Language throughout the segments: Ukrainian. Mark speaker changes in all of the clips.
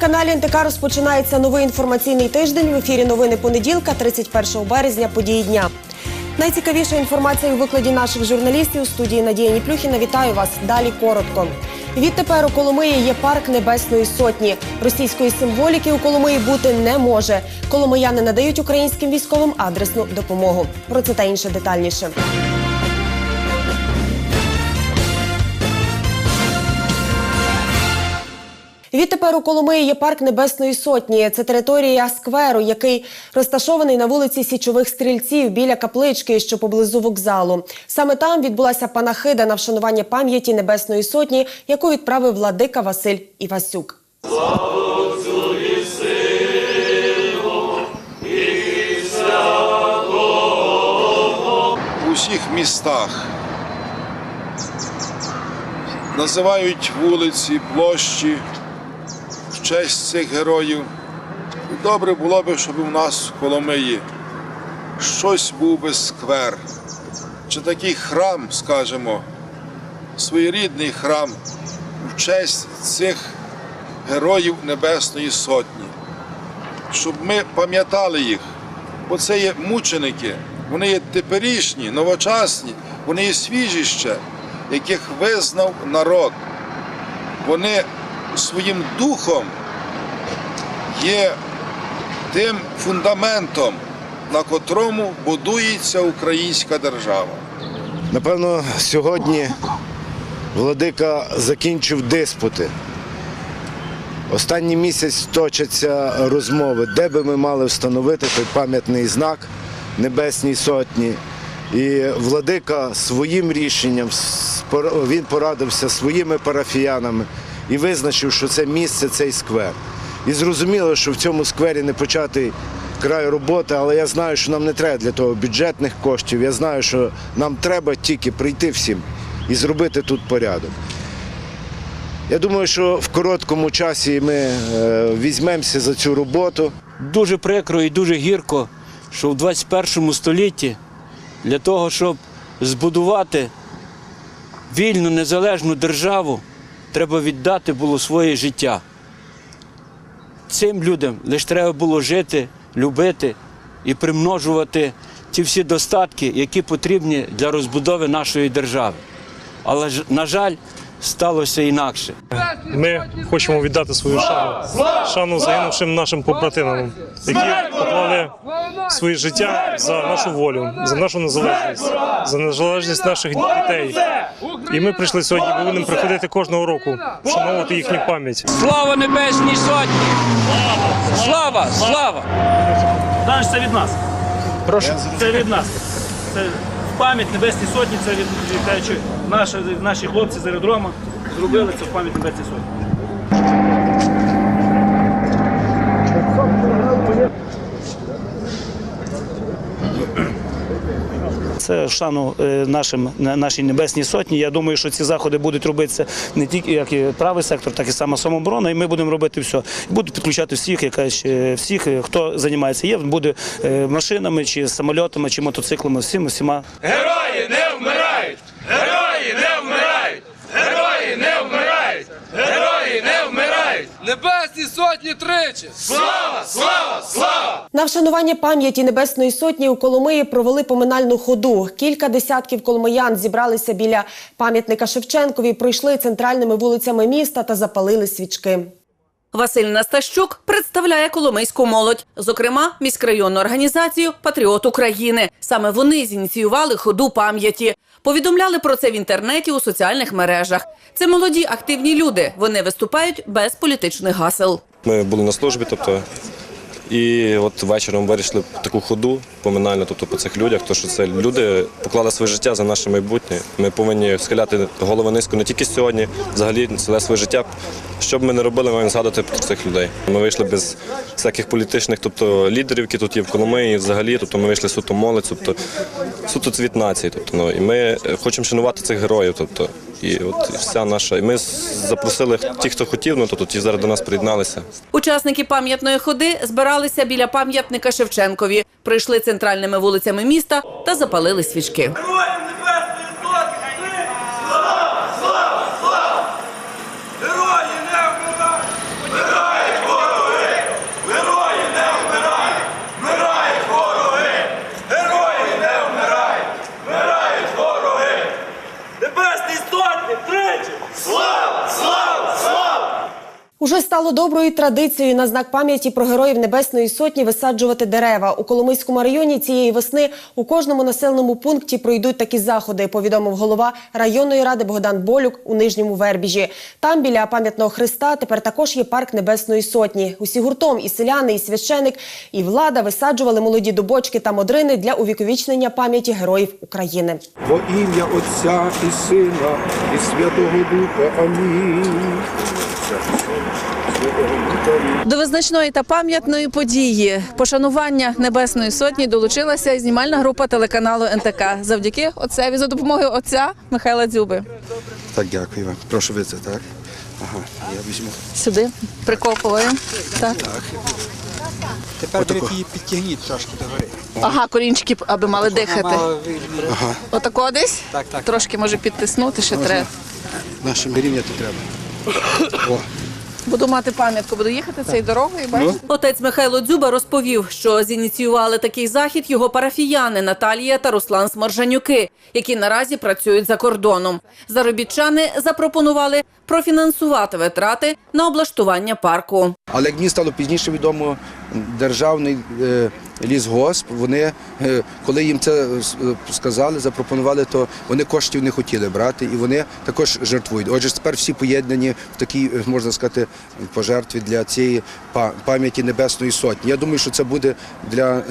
Speaker 1: телеканалі НТК розпочинається новий інформаційний тиждень. В ефірі новини понеділка, 31 березня, події дня. Найцікавіша інформація у викладі наших журналістів у студії Надія Ніплюхіна. Вітаю вас. Далі коротко. Відтепер у Коломиї є парк Небесної Сотні. Російської символіки у Коломиї бути не може. Коломияни надають українським військовим адресну допомогу. Про це та інше детальніше. Відтепер у Коломиї є парк Небесної Сотні. Це територія скверу, який розташований на вулиці Січових стрільців біля каплички, що поблизу вокзалу. Саме там відбулася панахида на вшанування пам'яті Небесної Сотні, яку відправив владика Василь Івасюк.
Speaker 2: у всіх містах. Називають вулиці, площі честь цих героїв. І добре було б, щоб у нас в Коломиї щось був би сквер, чи такий храм, скажімо, своєрідний храм в честь цих героїв Небесної Сотні щоб ми пам'ятали їх. Бо це є мученики, вони є теперішні, новочасні, вони є свіжі ще, яких визнав народ. Вони своїм духом є тим фундаментом, на котрому будується українська держава.
Speaker 3: Напевно, сьогодні владика закінчив диспути. Останній місяць точаться розмови, де би ми мали встановити той пам'ятний знак Небесній Сотні. І владика своїм рішенням він порадився своїми парафіянами і визначив, що це місце, цей сквер. І зрозуміло, що в цьому сквері не початий край роботи, але я знаю, що нам не треба для того бюджетних коштів. Я знаю, що нам треба тільки прийти всім і зробити тут порядок. Я думаю, що в короткому часі ми е, візьмемося за цю роботу.
Speaker 4: Дуже прикро і дуже гірко, що в 21 столітті для того, щоб збудувати вільну незалежну державу, треба віддати було своє життя. Цим людям лише треба було жити, любити і примножувати ті всі достатки, які потрібні для розбудови нашої держави. Але на жаль, сталося інакше.
Speaker 5: Ми хочемо віддати свою шану, шану загинувшим нашим побратимам, які поклали своє життя за нашу волю, за нашу незалежність, за незалежність наших дітей. І ми прийшли сьогодні, бо будемо приходити кожного року, вшановувати їхню пам'ять.
Speaker 4: Слава Небесній Сотні! Слава! Слава!
Speaker 6: Знаєш, це від нас.
Speaker 4: Прошу.
Speaker 6: Це від нас. Це пам'ять Небесній Сотні, це від кажучи, наші, наші хлопці з аеродрома зробили це в пам'ять Небесній Сотні. Це шану е, нашим на- нашій небесній сотні. Я думаю, що ці заходи будуть робитися не тільки як і правий сектор, так і сама самооборона. І ми будемо робити все. Будуть підключати всіх, якась е, всіх, е, хто займається. Є буде е, машинами, чи самольотами, чи мотоциклами, Всім всіма
Speaker 7: Герої не вмирають! Герої не вмирають! Герої не вмирають! Герої не вмирають! Сотні тричі! Слава! Слава! Слава!
Speaker 1: На вшанування пам'яті Небесної Сотні у Коломиї провели поминальну ходу. Кілька десятків коломиян зібралися біля пам'ятника Шевченкові, пройшли центральними вулицями міста та запалили свічки.
Speaker 8: Василь Настащук представляє коломийську молодь, зокрема міськрайонну організацію Патріот України. Саме вони зініціювали ходу пам'яті. Повідомляли про це в інтернеті у соціальних мережах. Це молоді активні люди. Вони виступають без політичних гасел.
Speaker 9: Ми були на службі, тобто, і от вечором вирішили таку ходу поминальну, тобто по цих людях, тому що це люди поклали своє життя за наше майбутнє. Ми повинні схиляти голови низько не тільки сьогодні, взагалі ціле своє життя. Що б ми не робили, маємо згадувати про цих людей. Ми вийшли без всяких політичних, тобто лідерів, які тут є в Коломиї, взагалі, тобто ми вийшли суто молодь, тобто суто цвіт нації. Тобто, ну, і ми хочемо шанувати цих героїв. Тобто, і от вся наша. І ми запросили ті, хто хотів, ну тобто ті зараз до нас приєдналися.
Speaker 8: Учасники пам'ятної ходи збиралися біля пам'ятника Шевченкові, прийшли центральними вулицями міста та запалили свічки.
Speaker 7: Героям Небесної сотні! Слава! Слава! Слава! Герої не вмирають! Герої
Speaker 1: Стало доброю традицією на знак пам'яті про героїв Небесної Сотні висаджувати дерева. У Коломийському районі цієї весни у кожному населеному пункті пройдуть такі заходи, повідомив голова районної ради Богдан Болюк у Нижньому Вербіжі. Там біля пам'ятного хреста тепер також є парк Небесної Сотні. Усі гуртом і селяни, і священик, і влада висаджували молоді дубочки та модрини для увіковічнення пам'яті героїв України.
Speaker 10: Во ім'я Отця і Сина, і Святого Духа. Амінь.
Speaker 8: До визначної та пам'ятної події пошанування Небесної Сотні долучилася і знімальна група телеканалу НТК завдяки отцеві за допомогою отця Михайла Дзюби.
Speaker 10: Так, дякую вам. Прошу ви це, так? Ага, я візьму.
Speaker 8: Сюди прикопуємо. Так.
Speaker 11: Тепер беріть її підтягніть трошки догори.
Speaker 8: Ага, корінчики, аби мали дихати.
Speaker 10: Ага,
Speaker 8: Отако десь?
Speaker 11: Так, так.
Speaker 8: Трошки може підтиснути, ще треба.
Speaker 10: нашим рівняти треба. О,
Speaker 8: Буду мати пам'ятку, буду їхати цією дорогою. Бачите? Отець Михайло Дзюба розповів, що зініціювали такий захід його парафіяни Наталія та Руслан Сморжанюки, які наразі працюють за кордоном. Заробітчани запропонували профінансувати витрати на облаштування парку.
Speaker 10: Але як мені стало пізніше відомо, державний е, лісгосп, вони, е, коли їм це е, сказали, запропонували, то вони коштів не хотіли брати і вони також жертвують. Отже, тепер всі поєднані в такій, можна сказати, пожертві для цієї па- пам'яті Небесної Сотні. Я думаю, що це буде для.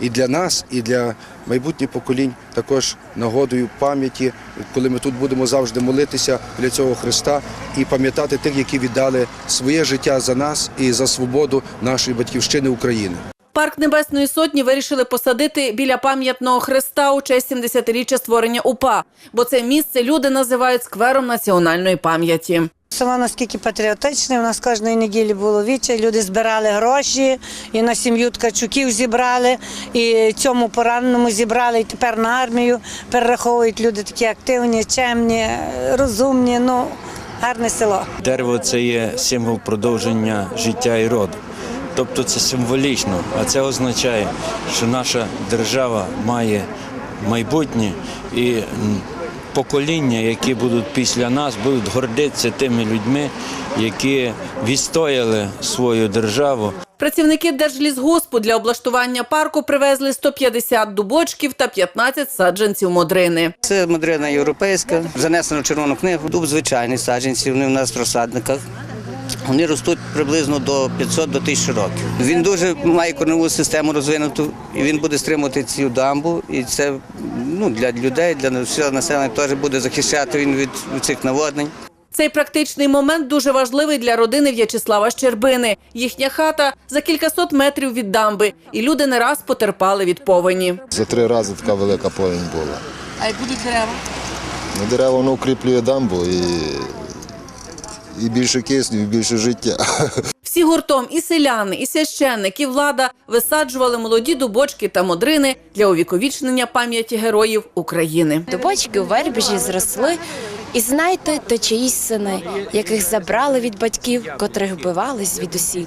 Speaker 10: І для нас, і для майбутніх поколінь також нагодою пам'яті, коли ми тут будемо завжди молитися для цього Христа і пам'ятати тих, які віддали своє життя за нас і за свободу нашої батьківщини України.
Speaker 8: Парк Небесної Сотні вирішили посадити біля пам'ятного хреста у честь 70-річчя створення УПА, бо це місце люди називають сквером національної пам'яті.
Speaker 12: Село наскільки патріотичне, у нас кожної неділі було віче, люди збирали гроші, і на сім'ю ткачуків зібрали, і цьому пораненому зібрали, і тепер на армію перераховують люди такі активні, чемні, розумні, ну, гарне село.
Speaker 4: Дерево це є символ продовження життя і роду. Тобто це символічно, а це означає, що наша держава має майбутнє і покоління, які будуть після нас, будуть гордитися тими людьми, які відстояли свою державу.
Speaker 8: Працівники Держлісгоспу для облаштування парку привезли 150 дубочків та 15 саджанців модрини.
Speaker 11: Це модрина європейська, занесена в червону книгу. Дуб звичайний саджанці, вони в нас в розсадниках. Вони ростуть приблизно до 500 до 1000 років. Він дуже має корневу систему розвинуту, і він буде стримувати цю дамбу. І це ну, для людей, для всього населення теж буде захищати він від, цих наводнень.
Speaker 8: Цей практичний момент дуже важливий для родини В'ячеслава Щербини. Їхня хата за кількасот метрів від дамби, і люди не раз потерпали від повені.
Speaker 13: За три рази така велика повінь була.
Speaker 8: А як будуть дерева?
Speaker 13: Ну, дерева воно укріплює дамбу і, і більше кисню, і більше життя.
Speaker 8: Всі гуртом і селяни, і священник, і влада висаджували молоді дубочки та модрини для увіковічнення пам'яті героїв України.
Speaker 14: Дубочки у вербіжі зросли, і знайте, то чиїсь сини, яких забрали від батьків, котрих вбивали звідусіль.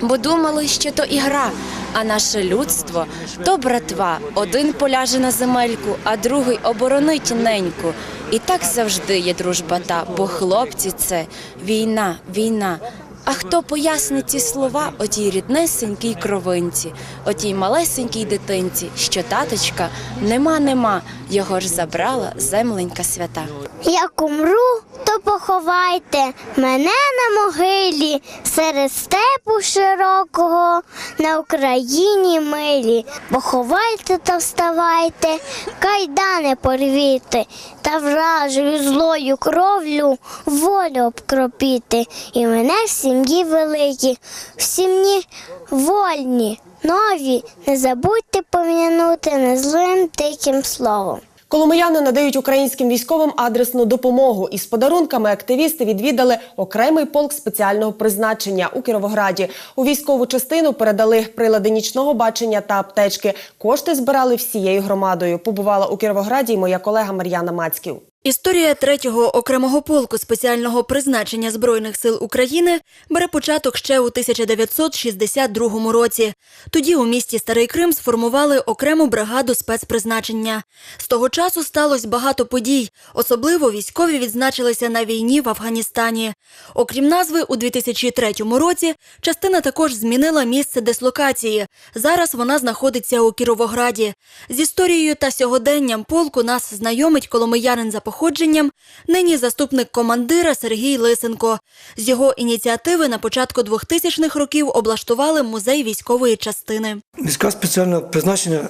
Speaker 14: Бо думали, що то ігра, а наше людство то братва. Один поляже на земельку, а другий оборонить неньку. І так завжди є дружба та, бо хлопці це війна, війна. А хто пояснить ці слова отій ріднесенькій кровинці, отій малесенькій дитинці, що таточка нема, нема, його ж забрала земленька свята.
Speaker 15: Як умру, то поховайте мене на могилі серед степу широкого на Україні милі. Поховайте та вставайте, кайдани порвіте, та вражою злою кровлю волю обкропіти. І мене в сім'ї великі, в сім'ї вольні, нові. Не забудьте пом'янути незлим тихим словом.
Speaker 1: Коломияни надають українським військовим адресну допомогу. Із подарунками активісти відвідали окремий полк спеціального призначення у Кіровограді. У військову частину передали прилади нічного бачення та аптечки. Кошти збирали всією громадою. Побувала у Кіровограді моя колега Мар'яна Мацьків.
Speaker 16: Історія третього окремого полку спеціального призначення Збройних сил України бере початок ще у 1962 році. Тоді у місті Старий Крим сформували окрему бригаду спецпризначення. З того часу сталося багато подій. Особливо військові відзначилися на війні в Афганістані. Окрім назви, у 2003 році частина також змінила місце дислокації. Зараз вона знаходиться у Кіровограді. З історією та сьогоденням полку нас знайомить коломиянин за походженням, нині заступник командира Сергій Лисенко. З його ініціативи на початку 2000-х років облаштували музей військової частини.
Speaker 17: Війська спеціального призначення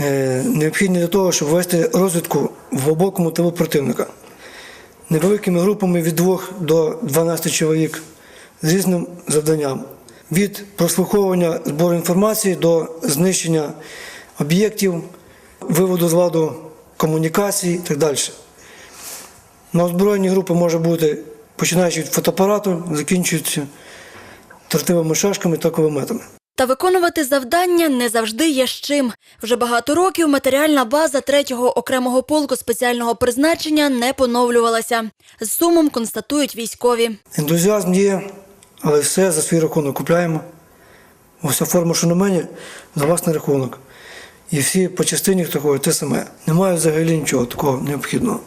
Speaker 17: е, необхідні для того, щоб вести розвідку в глибокому тилу противника. Невеликими групами від 2 до 12 чоловік з різним завданням. Від прослуховування збору інформації до знищення об'єктів, виводу з ладу комунікацій і так далі. На озброєні групи може бути починаючи від фотоапарату, закінчуючи тортивими шашками та кулеметами.
Speaker 16: Та виконувати завдання не завжди є з чим. Вже багато років матеріальна база третього окремого полку спеціального призначення не поновлювалася. З сумом констатують військові.
Speaker 17: Ентузіазм є, але все за свій рахунок купляємо. Уся форма, що на мені, за власний рахунок. І всі по частині такої те саме. Немає взагалі нічого такого необхідного.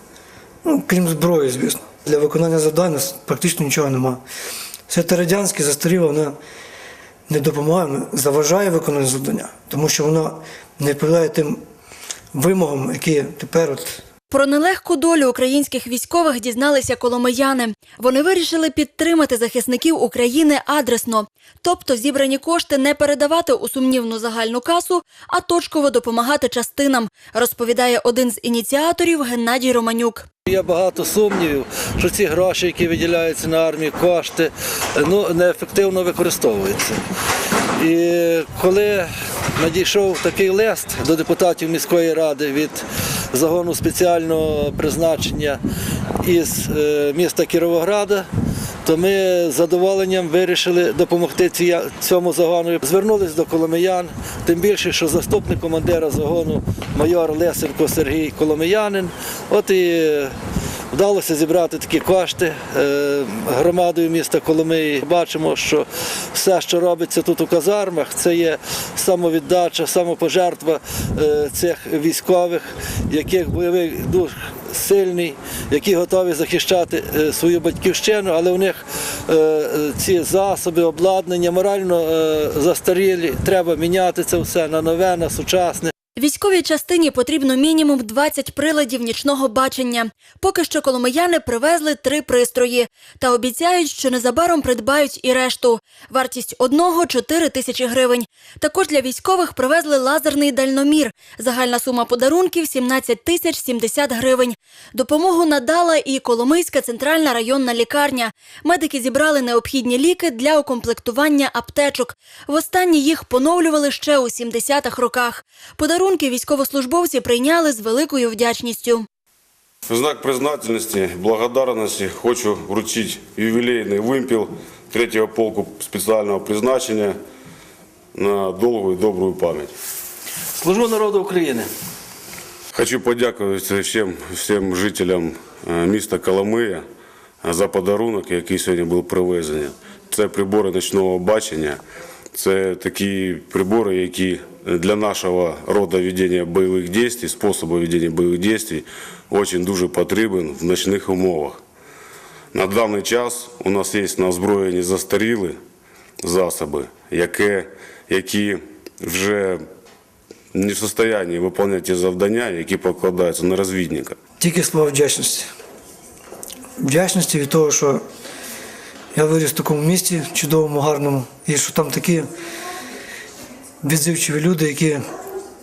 Speaker 17: Ну, крім зброї, звісно. Для виконання завдань практично нічого немає. Все те радянське застаріло, воно не допомагає, заважає виконання завдання, тому що воно не відповідає тим вимогам, які тепер от
Speaker 16: Про нелегку долю українських військових дізналися коломияни. Вони вирішили підтримати захисників України адресно, тобто зібрані кошти не передавати у сумнівну загальну касу, а точково допомагати частинам, розповідає один з ініціаторів Геннадій Романюк.
Speaker 18: Є багато сумнівів, що ці гроші, які виділяються на армію, кошти, ну, неефективно використовуються. І коли надійшов такий лист до депутатів міської ради від загону спеціального призначення із е, міста Кіровограда, то ми з задоволенням вирішили допомогти цьому загону. Звернулись до коломиян, тим більше, що заступник командира загону майор Лесенко Сергій Коломиянин. От і вдалося зібрати такі кошти е, громадою міста Коломиї. Бачимо, що все, що робиться тут у казармах, це є самовіддача, самопожертва е, цих військових, яких бойовий дух сильний, які готові захищати е, свою батьківщину, але у них ці засоби, обладнання морально застарілі. Треба міняти це все на нове, на сучасне.
Speaker 16: Військовій частині потрібно мінімум 20 приладів нічного бачення. Поки що коломияни привезли три пристрої та обіцяють, що незабаром придбають і решту. Вартість одного 4 тисячі гривень. Також для військових привезли лазерний дальномір. Загальна сума подарунків 17 тисяч 70 гривень. Допомогу надала і Коломийська центральна районна лікарня. Медики зібрали необхідні ліки для укомплектування аптечок. Востаннє їх поновлювали ще у 70-х роках. Подарунки військовослужбовці прийняли з великою вдячністю.
Speaker 19: В знак признательности, благодарности хочу вручить ювілейний вимпіл 3-го полку спеціального призначення на довгу і добру пам'ять.
Speaker 18: Служу народу України.
Speaker 19: Хочу подякувати всім, всім жителям е, міста Коломия за подарунок, який сьогодні був привезений. Це прибори ночного бачення. Це такі прибори, які для нашого роду ведення бойових дій, способу ведення бойових дій, дуже дуже потрібен в ночних умовах. На даний час у нас є на озброєнні застаріли засоби, які, які вже не в стані виконувати завдання, які покладаються на розвідника.
Speaker 17: Тільки слова вдячності. Вдячності від того, що я виріс в такому місті чудовому, гарному, і що там такі відзивчиві люди, які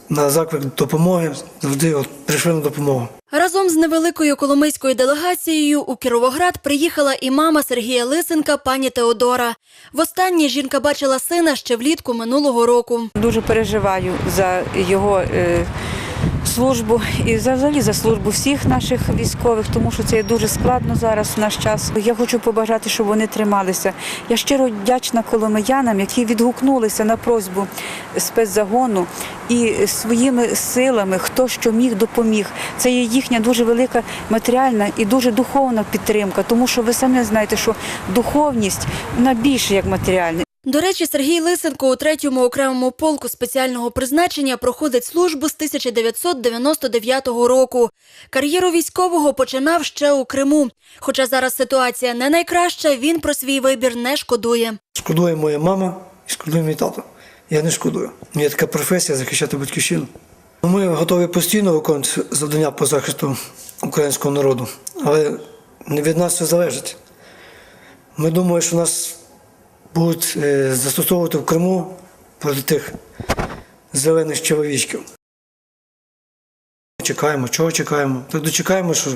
Speaker 17: на заклик допомоги завжди от прийшли на допомогу.
Speaker 16: Разом з невеликою коломийською делегацією у Кіровоград приїхала і мама Сергія Лисенка, пані Теодора. Востаннє жінка бачила сина ще влітку минулого року.
Speaker 20: Дуже переживаю за його е, службу і взагалі за службу всіх наших військових, тому що це є дуже складно зараз в наш час. Я хочу побажати, щоб вони трималися. Я щиро вдячна коломиянам, які відгукнулися на просьбу спецзагону і своїми силами, хто що міг, допоміг. Це є їхня дуже велика матеріальна і дуже духовна підтримка, тому що ви самі знаєте, що духовність вона більше як матеріальна.
Speaker 16: До речі, Сергій Лисенко у третьому окремому полку спеціального призначення проходить службу з 1999 року. Кар'єру військового починав ще у Криму. Хоча зараз ситуація не найкраща, він про свій вибір не шкодує.
Speaker 17: Шкодує моя мама і шкодує мій тато. Я не шкодую. Мене така професія захищати батьківщину. Ми готові постійно виконувати завдання по захисту українського народу, але не від нас це залежить. Ми думаємо, що нас будуть е, застосовувати в Криму проти тих зелених чоловічків. Чекаємо, чого чекаємо? Так дочекаємо, що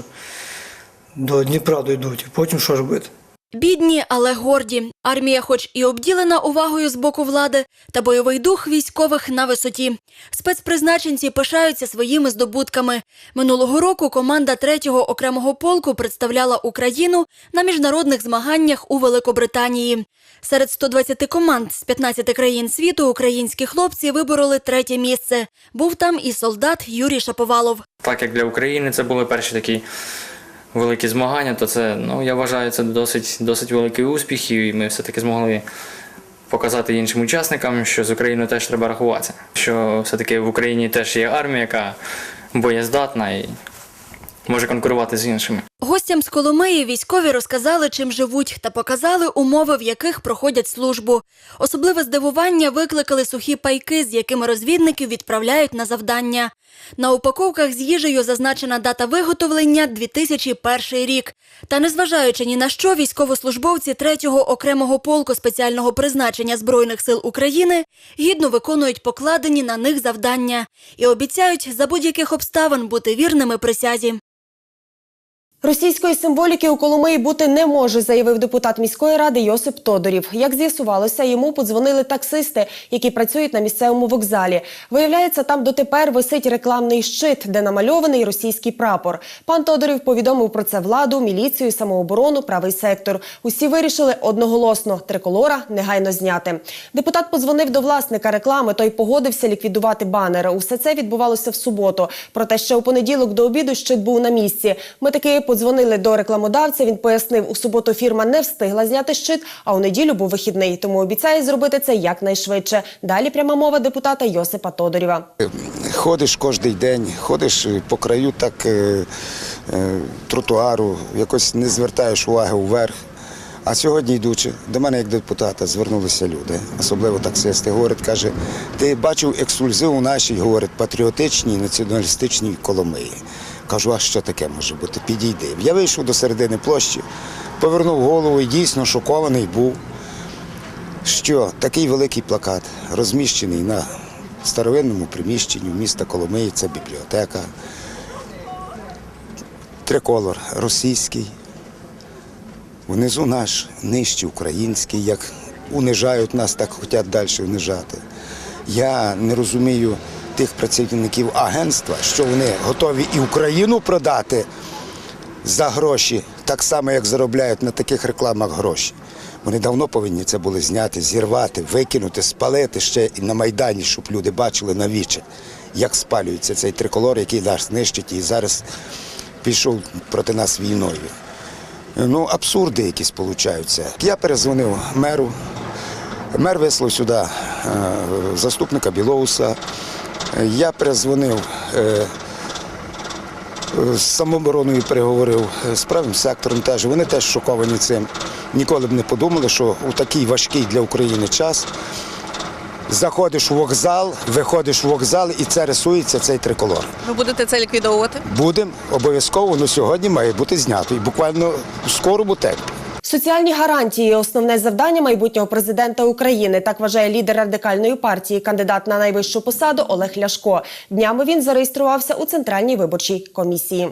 Speaker 17: до Дніпра дійдуть, і потім що робити?
Speaker 16: Бідні, але горді. Армія, хоч і обділена увагою з боку влади, та бойовий дух військових на висоті. Спецпризначенці пишаються своїми здобутками. Минулого року команда 3-го окремого полку представляла Україну на міжнародних змаганнях у Великобританії. Серед 120 команд з 15 країн світу українські хлопці вибороли третє місце. Був там і солдат Юрій Шаповалов.
Speaker 21: Так як для України це були перші такі великі змагання, то це, ну, я вважаю, це досить, досить великий успіх, і ми все-таки змогли показати іншим учасникам, що з Україною теж треба рахуватися. Що все-таки в Україні теж є армія, яка боєздатна і може конкурувати з іншими.
Speaker 16: Гостям з Коломиї військові розказали, чим живуть, та показали умови, в яких проходять службу. Особливе здивування викликали сухі пайки, з якими розвідників відправляють на завдання. На упаковках з їжею зазначена дата виготовлення 2001 рік. Та незважаючи ні на що, військовослужбовці 3-го окремого полку спеціального призначення Збройних сил України гідно виконують покладені на них завдання і обіцяють за будь-яких обставин бути вірними присязі.
Speaker 1: Російської символіки у Коломиї бути не може, заявив депутат міської ради Йосип Тодорів. Як з'ясувалося, йому подзвонили таксисти, які працюють на місцевому вокзалі. Виявляється, там дотепер висить рекламний щит, де намальований російський прапор. Пан Тодорів повідомив про це владу, міліцію, самооборону, правий сектор. Усі вирішили одноголосно триколора негайно зняти. Депутат подзвонив до власника реклами. Той погодився ліквідувати банери. Усе це відбувалося в суботу. Проте ще у понеділок до обіду щит був на місці. Ми таки подзвонили до рекламодавця. Він пояснив, у суботу фірма не встигла зняти щит, а у неділю був вихідний. Тому обіцяє зробити це якнайшвидше. Далі пряма мова депутата Йосипа Тодорєва.
Speaker 22: Ходиш кожен день, ходиш по краю так е, е, тротуару, якось не звертаєш уваги вверх. А сьогодні, йдучи, до мене як депутата звернулися люди, особливо таксисти. Говорять, каже, ти бачив ексклюзив у нашій, говорить, патріотичній націоналістичній Коломиї. Кажу, а що таке може бути? Підійди. Я вийшов до середини площі, повернув голову і дійсно шокований був, що такий великий плакат розміщений на старовинному приміщенні міста Коломиї, це бібліотека, триколор російський, внизу наш нижче український, як унижають нас, так хочуть далі унижати. Я не розумію тих працівників агентства, що вони готові і Україну продати за гроші, так само, як заробляють на таких рекламах гроші. Вони давно повинні це були зняти, зірвати, викинути, спалити ще і на Майдані, щоб люди бачили навіче, як спалюється цей триколор, який нас нищить і зараз пішов проти нас війною. Ну, абсурди якісь получаються. Я перезвонив меру. Мер вислав сюди е, заступника Білоуса. Я перезвонив е, з самообороною переговорив е, з правим сектором теж. Вони теж шоковані цим. Ніколи б не подумали, що у такий важкий для України час заходиш у вокзал, виходиш у вокзал і це рисується цей триколор.
Speaker 8: Ви будете це ліквідовувати?
Speaker 22: Будемо обов'язково, але сьогодні має бути знято. І буквально в скорому темпі.
Speaker 1: Соціальні гарантії основне завдання майбутнього президента України. Так вважає лідер радикальної партії, кандидат на найвищу посаду Олег Ляшко. Днями він зареєструвався у центральній виборчій комісії.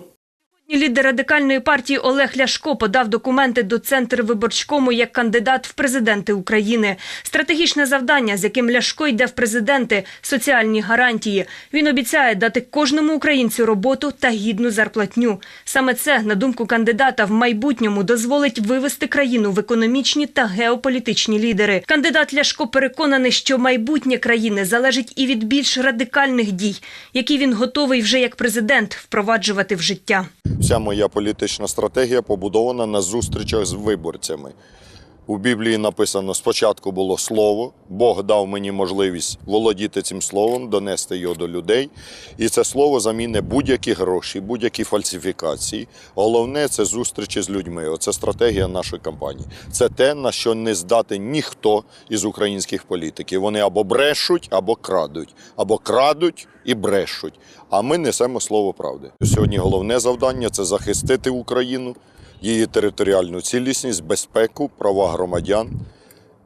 Speaker 23: Лідер радикальної партії Олег Ляшко подав документи до Центру виборчкому як кандидат в президенти України. Стратегічне завдання, з яким Ляшко йде в президенти – соціальні гарантії. Він обіцяє дати кожному українцю роботу та гідну зарплатню. Саме це, на думку кандидата, в майбутньому дозволить вивести країну в економічні та геополітичні лідери. Кандидат Ляшко переконаний, що майбутнє країни залежить і від більш радикальних дій, які він готовий вже як президент впроваджувати в життя.
Speaker 24: Вся моя політична стратегія побудована на зустрічах з виборцями. У Біблії написано: спочатку було слово, Бог дав мені можливість володіти цим словом, донести його до людей. І це слово заміне будь-які гроші, будь-які фальсифікації. Головне це зустрічі з людьми. Оце стратегія нашої кампанії. Це те, на що не здати ніхто із українських політиків. Вони або брешуть, або крадуть, або крадуть і брешуть. А ми несемо слово правди. Сьогодні головне завдання це захистити Україну її територіальну цілісність, безпеку, права громадян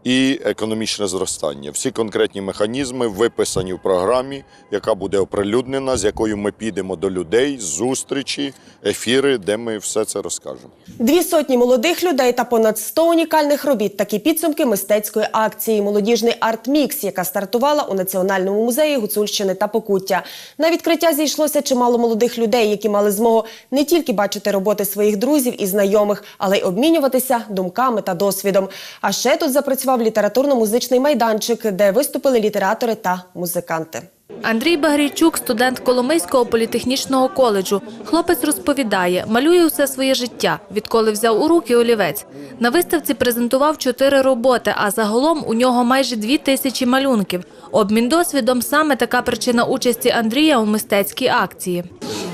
Speaker 24: і економічне зростання. Всі конкретні механізми виписані в програмі, яка буде оприлюднена, з якою ми підемо до людей, зустрічі, ефіри, де ми все це розкажемо.
Speaker 1: Дві сотні молодих людей та понад 100 унікальних робіт. Такі підсумки мистецької акції Молодіжний арт-мікс, яка стартувала у Національному музеї Гуцульщини та Покуття. На відкриття зійшлося чимало молодих людей, які мали змогу не тільки бачити роботи своїх друзів і знайомих, але й обмінюватися думками та досвідом. А ще тут запрацював літературно-музичний майданчик, де виступили літератори та музиканти.
Speaker 25: Андрій Багрійчук, студент Коломийського політехнічного коледжу. Хлопець розповідає, малює усе своє життя, відколи взяв у руки олівець. На виставці презентував чотири роботи, а загалом у нього майже дві тисячі малюнків. Обмін досвідом саме така причина участі Андрія у мистецькій акції.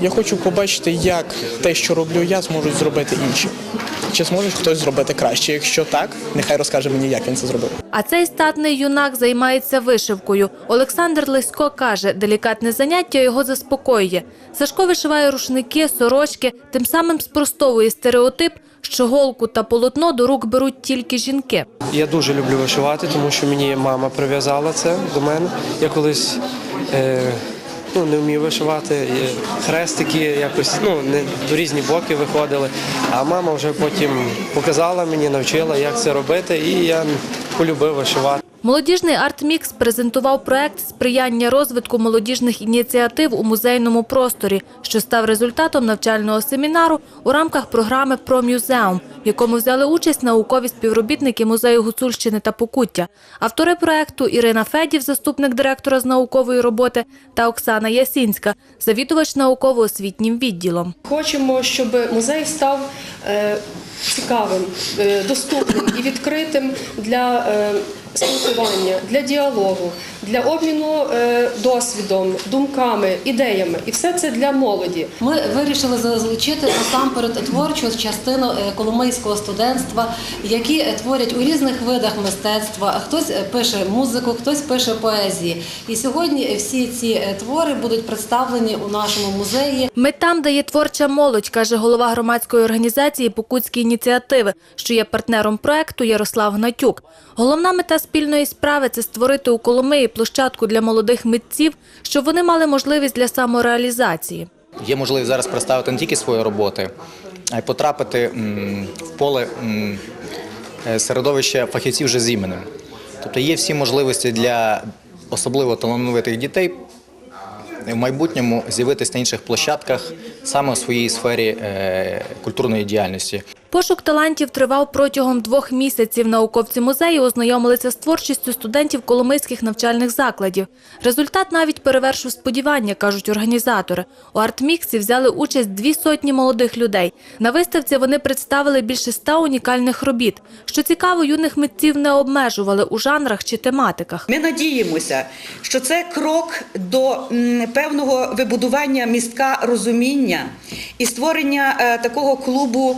Speaker 26: Я хочу побачити, як те, що роблю я, зможуть зробити інші. Чи зможе хтось зробити краще? Якщо так, нехай розкаже мені, як він це зробив.
Speaker 25: А цей статний юнак займається вишивкою. Олександр Лисько каже, делікатне заняття його заспокоює. Сашко вишиває рушники, сорочки, тим самим спростовує стереотип, що голку та полотно до рук беруть тільки жінки.
Speaker 27: Я дуже люблю вишивати, тому що мені мама прив'язала це до мене. Я колись е, ну, не вмів вишивати, хрестики якось ну, не, в різні боки виходили. А мама вже потім показала мені, навчила, як це робити, і я полюбив вишивати.
Speaker 25: Молодіжний арт-мікс презентував проект сприяння розвитку молодіжних ініціатив у музейному просторі, що став результатом навчального семінару у рамках програми «Про мюзеум», в якому взяли участь наукові співробітники музею Гуцульщини та Покуття. Автори проекту Ірина Федів, заступник директора з наукової роботи, та Оксана Ясінська, завідувач науково-освітнім відділом.
Speaker 28: Хочемо, щоб музей став е, цікавим, е, доступним і відкритим для е, спілкування, для діалогу, для обміну е, досвідом, думками, ідеями. І все це для молоді.
Speaker 29: Ми вирішили залучити насамперед творчу частину коломийського студентства, які творять у різних видах мистецтва. Хтось пише музику, хтось пише поезії. І сьогодні всі ці твори будуть представлені у нашому музеї.
Speaker 25: Метам дає творча молодь, каже голова громадської організації Покутські ініціативи, що є партнером проекту Ярослав Гнатюк. Головна мета спільної справи це створити у Коломиї площадку для молодих митців, щоб вони мали можливість для самореалізації.
Speaker 30: Є можливість зараз представити не тільки свої роботи, а й потрапити в поле е, середовища фахівців вже з іменем. Тобто є всі можливості для особливо талановитих дітей в майбутньому з'явитися на інших площадках саме у своїй сфері е, культурної діяльності.
Speaker 25: Пошук талантів тривав протягом двох місяців. Науковці музею ознайомилися з творчістю студентів коломийських навчальних закладів. Результат навіть перевершив сподівання, кажуть організатори. У артміксі взяли участь дві сотні молодих людей. На виставці вони представили більше ста унікальних робіт. Що цікаво, юних митців не обмежували у жанрах чи тематиках.
Speaker 31: Ми надіємося, що це крок до певного вибудування містка розуміння і створення е, такого клубу.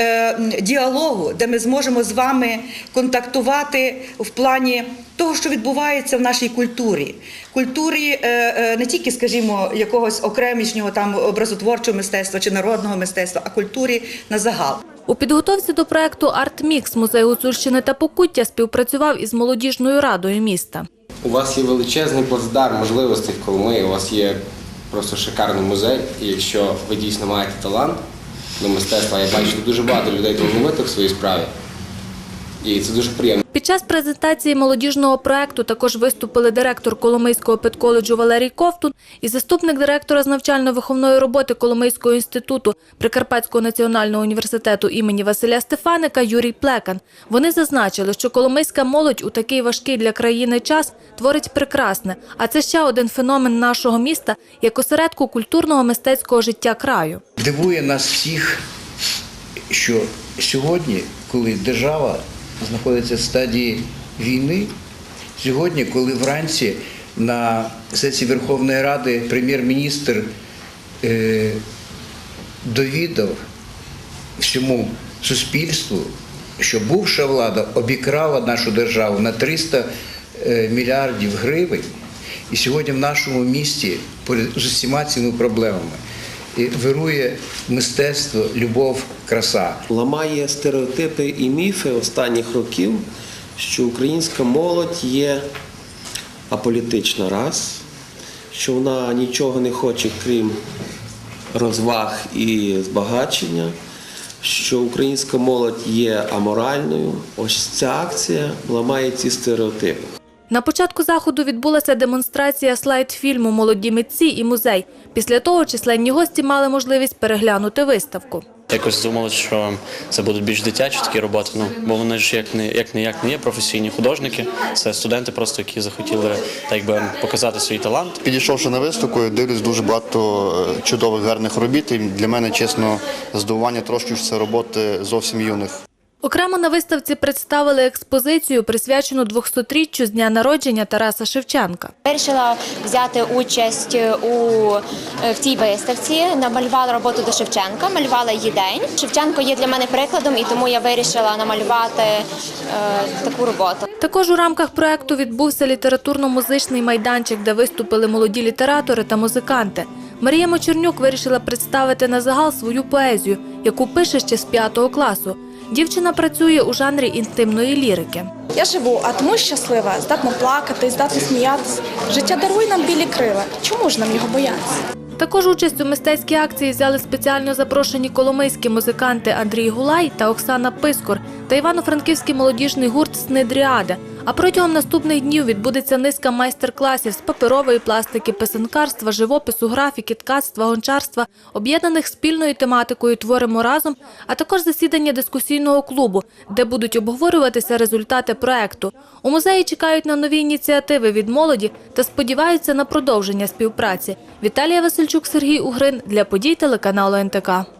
Speaker 31: Е, Діалогу, де ми зможемо з вами контактувати в плані того, що відбувається в нашій культурі, культурі е, е, не тільки, скажімо, якогось окремішнього там образотворчого мистецтва чи народного мистецтва, а культурі на загал.
Speaker 25: У підготовці до проекту «Артмікс» музей Гуцульщини та Покуття співпрацював із молодіжною радою міста.
Speaker 32: У вас є величезний плацдарм можливостей в Коломиї, у вас є просто шикарний музей. І якщо ви дійсно маєте талант, до мистецтва. Я бачу що дуже багато людей талановитих в своїй справі. І це дуже приємно.
Speaker 25: Під час презентації молодіжного проекту також виступили директор Коломийського педколеджу Валерій Ковтун і заступник директора з навчально-виховної роботи Коломийського інституту Прикарпатського національного університету імені Василя Стефаника Юрій Плекан. Вони зазначили, що коломийська молодь у такий важкий для країни час творить прекрасне, а це ще один феномен нашого міста як осередку культурного мистецького життя краю.
Speaker 33: Дивує нас всіх, що сьогодні, коли держава знаходиться в стадії війни, сьогодні, коли вранці на сесії Верховної Ради прем'єр-міністр е, довідав всьому суспільству, що бувша влада обікрала нашу державу на 300 е, мільярдів гривень, і сьогодні в нашому місті з усіма цими проблемами і вирує мистецтво, любов, краса.
Speaker 34: ламає стереотипи і міфи останніх років, що українська молодь є аполітична раз, що вона нічого не хоче, крім розваг і збагачення, що українська молодь є аморальною. Ось ця акція ламає ці стереотипи.
Speaker 25: На початку заходу відбулася демонстрація слайд-фільму Молоді митці і музей. Після того численні гості мали можливість переглянути виставку.
Speaker 35: Якось думали, що це будуть більш дитячі такі роботи. Ну бо вони ж як не як не як не є професійні художники. Це студенти, просто які захотіли так би показати свій талант.
Speaker 36: Підійшовши на виставку, дивлюсь дуже багато е, чудових гарних робіт. І для мене чесно здивування трошки що це роботи зовсім юних.
Speaker 25: Окремо на виставці представили експозицію, присвячену 200-річчю з дня народження Тараса Шевченка.
Speaker 37: Вирішила взяти участь у в цій виставці. Намалювала роботу до Шевченка, малювала її день. Шевченко є для мене прикладом, і тому я вирішила намалювати е, таку роботу.
Speaker 25: Також у рамках проекту відбувся літературно-музичний майданчик, де виступили молоді літератори та музиканти. Марія Мочернюк вирішила представити на загал свою поезію, яку пише ще з п'ятого класу. Дівчина працює у жанрі інтимної лірики.
Speaker 38: Я живу, а тому щаслива, здатна плакати, здатна сміятися. Життя дарує нам білі крила. Чому ж нам його боятися?
Speaker 25: Також участь у мистецькій акції взяли спеціально запрошені коломийські музиканти Андрій Гулай та Оксана Пискор та івано-франківський молодіжний гурт Снидріада. А протягом наступних днів відбудеться низка майстер-класів з паперової пластики, писанкарства, живопису, графіки, ткацтва, гончарства, об'єднаних спільною тематикою Творимо разом, а також засідання дискусійного клубу, де будуть обговорюватися результати проекту. У музеї чекають на нові ініціативи від молоді та сподіваються на продовження співпраці. Віталія Васильчук, Сергій Угрин для подій телеканалу НТК.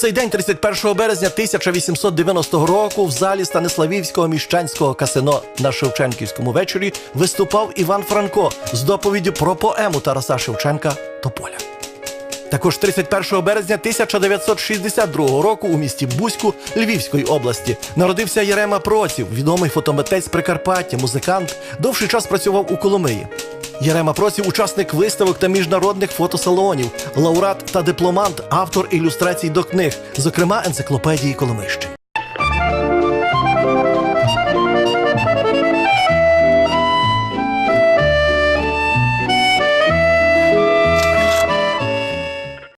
Speaker 39: Цей день, 31 березня 1890 року, в залі Станиславівського міщанського касино на Шевченківському вечорі виступав Іван Франко з доповіддю про поему Тараса Шевченка Тополя. Також 31 березня 1962 року у місті Бузьку Львівської області народився Єрема Проців, відомий фотометець Прикарпаття, музикант, довший час працював у Коломиї. Єрема Проців учасник виставок та міжнародних фотосалонів, лауреат та дипломант, автор ілюстрацій до книг, зокрема енциклопедії Коломищі.